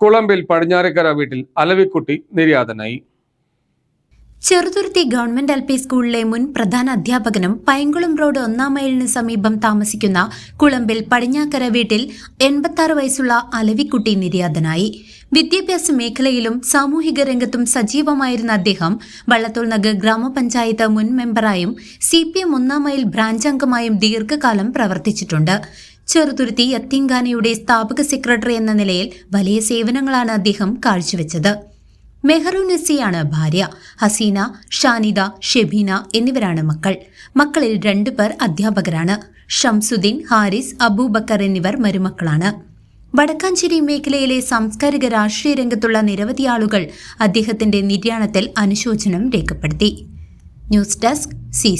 കുളമ്പിൽ പടിഞ്ഞാറേക്കര വീട്ടിൽ അലവിക്കുട്ടി നിര്യാതനായി. Cheruthuruthy government L P സ്കൂളിലെ മുൻ പ്രധാന അധ്യാപകനും പൈങ്കുളം റോഡ് ഒന്നാം മൈലിന് സമീപം താമസിക്കുന്ന കുളമ്പിൽ പടിഞ്ഞാക്കര വീട്ടിൽ എൺപത്തി വയസ്സുള്ള അലവിക്കുട്ടി നിര്യാതനായി. വിദ്യാഭ്യാസ മേഖലയിലും സാമൂഹിക രംഗത്തും സജീവമായിരുന്ന അദ്ദേഹം വള്ളത്തോൾ നഗർ ഗ്രാമപഞ്ചായത്ത് മുൻ മെമ്പറായും സി പി എം ഒന്നാം മൈൽ ബ്രാഞ്ച് അംഗമായും ദീർഘകാലം പ്രവർത്തിച്ചിട്ടുണ്ട്. ചെറുതുരുത്തി യത്തിങ്കാനയുടെ സ്ഥാപക സെക്രട്ടറി എന്ന നിലയിൽ വലിയ സേവനങ്ങളാണ് അദ്ദേഹം കാഴ്ചവെച്ചത്. മെഹറുനസിയാണ് ഭാര്യ. ഹസീന ഷാനിദ ഷെബീന എന്നിവരാണ് മക്കൾ. മക്കളിൽ രണ്ടുപേർ അധ്യാപകരാണ്. ഷംസുദ്ദീൻ ഹാരിസ് അബൂബക്കർ എന്നിവർ മരുമക്കളാണ്. വടക്കാഞ്ചേരി മേഖലയിലെ സാംസ്കാരിക രാഷ്ട്രീയ രംഗത്തുള്ള നിരവധി ആളുകൾ അദ്ദേഹത്തിന്റെ നിര്യാണത്തിൽ അനുശോചനം രേഖപ്പെടുത്തി. News desk C